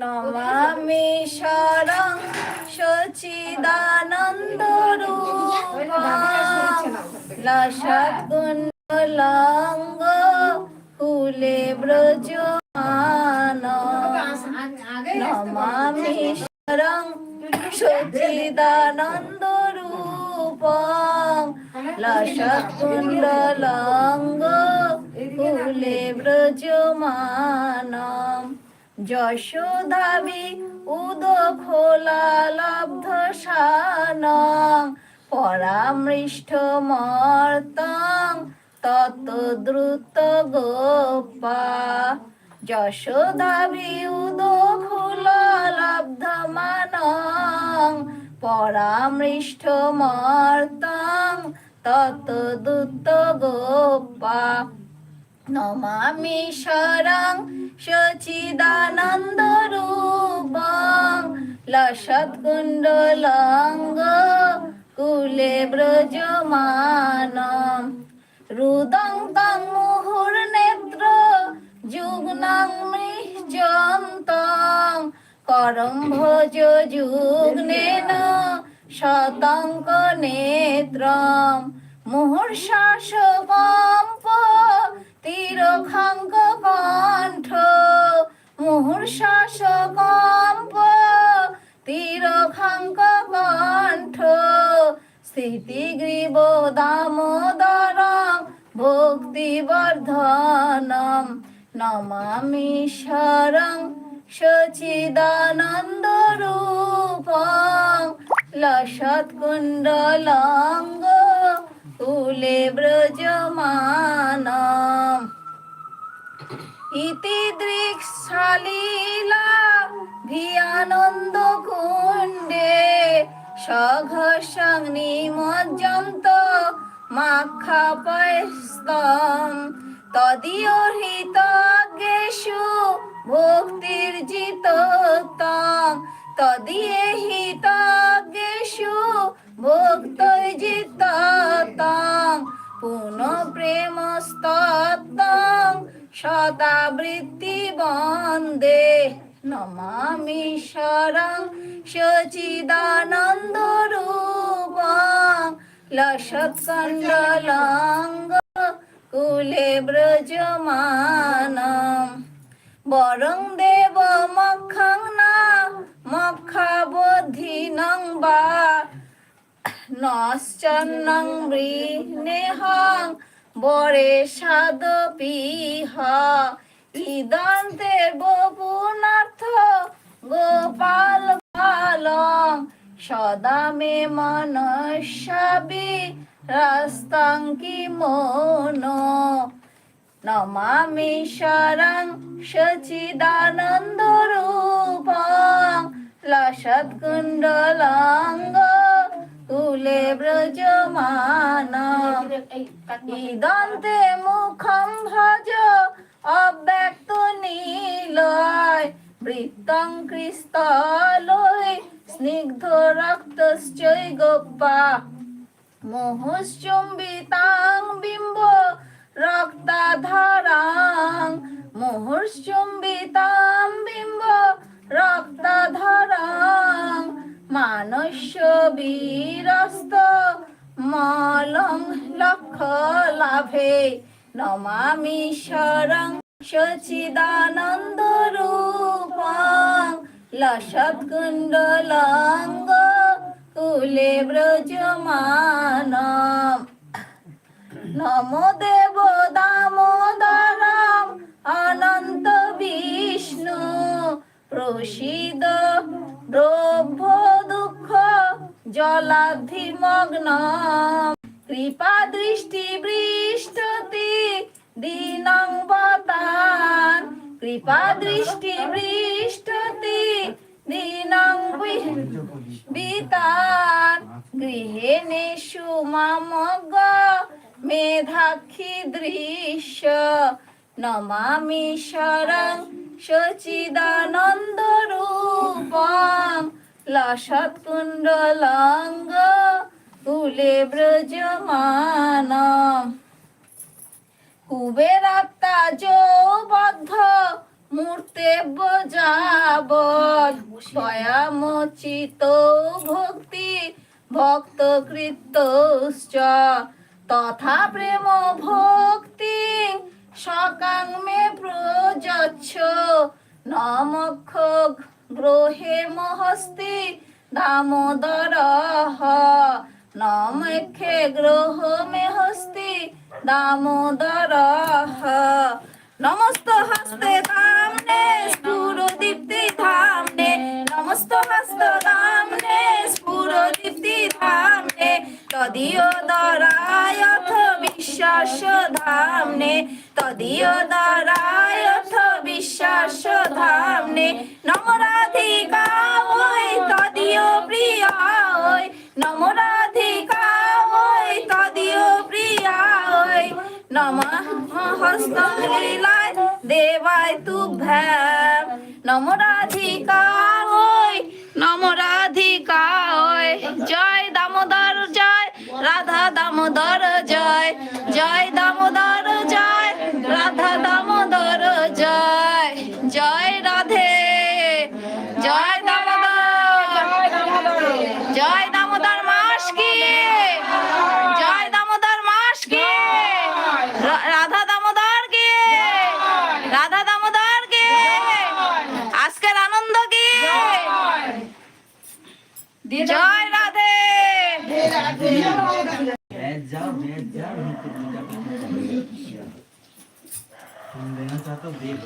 নমামি শরং সচিদানন্দ লসৎকুণ্ডলাঙ্গ কুলে ব্রজমান নমামি শরং সচিদানন্দ রূপং লসৎকুণ্ডলাঙ্গ কুলে ব্রজমানম। যশোধাবি উদ খোলা লব্ধ শানং পরামৃষ্ট মর্তং তত দ্রুত গোপা যশোধাবি উদ খোলা লব্ধ মানং পরামৃষ্ট মর্তং তত দ্রুত গোপা নমামি শরং সচিদানন্দ রূপং লসৎকুণ্ডলঙ্গ কুলে ব্রজমানম। রুদং তং মুহুর্নেত্র যুগ্নং মৃজন্তং করম ভোজ যুগ্নেন শতঙ্ক নেত্রম মুহুর্শ্বাস কম্প তীরখাঙ্ক কণ্ঠ মুহুর্শ্বাস কম্প তীরখাঙ্ক কণ্ঠ স্থিতিগ্রীব দামোদর ভক্তিবর্ধনম, নমামি শরং সচিদানন্দ রূপং লসৎকুণ্ডলঙ্গ কুলে ব্রজমানম ইতি দৃক্সালীলা ভিয়ানন্দ কুণ্ডে সঘর্ষং নিমজ্জন্ত মাক্ষাপয়স্তম তদীয় হিতজ্ঞেষু ভক্তির জিততং তদীয় হিতজ্ঞেষু ভক্তৈ জিততং পুনঃ সদাবৃত্তি বন্দে নমামি শরং সচিদানন্দ রূপং লসৎকণ্ডলাঙ্গ কুলে ব্রজমানম। বরং দেব মক্ষং না মক্ষাবধিনং বা নশ্চন্নং বৃনেহং বরে সাদপিহ ইদন্তে বপুনার্থ গোপাল বালং সদা মে মনস্যাবি রাস্তাং কি মনো। নমামি শরং সচিদানন্দ রূপং লসৎকুণ্ডলাঙ্গ কুলে ব্রজমান ইদন্তে মুখম ভজ, অব্যক্ত নীলয়। বৃত্তং কৃস্তলয় স্নিগ্ধ রক্তশ্চৈ গোপা মোহশ্চুম্বিতাং বিম্ব, রক্তাধরাং। মোহশ্চুম্বিতাং বিম্ব রক্তাধরাং বীরস্ত মলং লক্ষ লাভে। নমামি শরং সচিদানন্দ রূপং। লসৎকুণ্ডলাঙ্গ কুলে ব্রজমানম। নমো দেব দামোদরম, অনন্ত বিষ্ণু প্রসিদ জলাধিমগ্ন। কৃপা দৃষ্টি বৃষ্টতি দীনং কৃপা দৃষ্টি বৃষ্টতি দীনং বিতান। গৃহে নেষু মামগ মেধাক্ষী দৃশ্য। নমামি শরং সচিদানন্দ রূপং লসৎকুণ্ডলাঙ্গ কুলে ব্রজমানম। কুবেরাত্মা যৌবদ্ধ মূর্তি সেব যাবৎ দয়ামোচিত ভক্তি ভক্ত কৃতশ্চ তথা প্রেম ভক্তি সকাং মে প্রযচ্ছ নমক্ষ গ্রহে মহস্তি দামোদর। নমক্ষে গ্রহ মে হস্তি দামোদর নমস্ত হস্তে ধামনে স্ফুর দীপ্তি ধামনে নমস্ত হস্ত ধামনে স্ফুর দীপ্তি ধামনে তদীয় দরায়থ বিশ্বাস ধামনে। তদীয় দরায়থ বিশ্বাস ধামনে। নমরাধিকা ওই, তদীয় প্রিয়া ওই। নমরাধিকা নমঃ হস্তং লীলায় দেবায় তুভ্যাম নম রাধিকা নম রাধিকা জয় দামোদর, জয় রাধা দামোদর, জয়। জয় দামোদর, জয় রাধা দামোদর, জয়। জয় রাধে, জয় দামোদর। জয় দামোদর জয় রাধে बैठ जाओ बैठ जाओ नहीं तो पूजा पाठ करो। तुम देना चाहते हो दे दो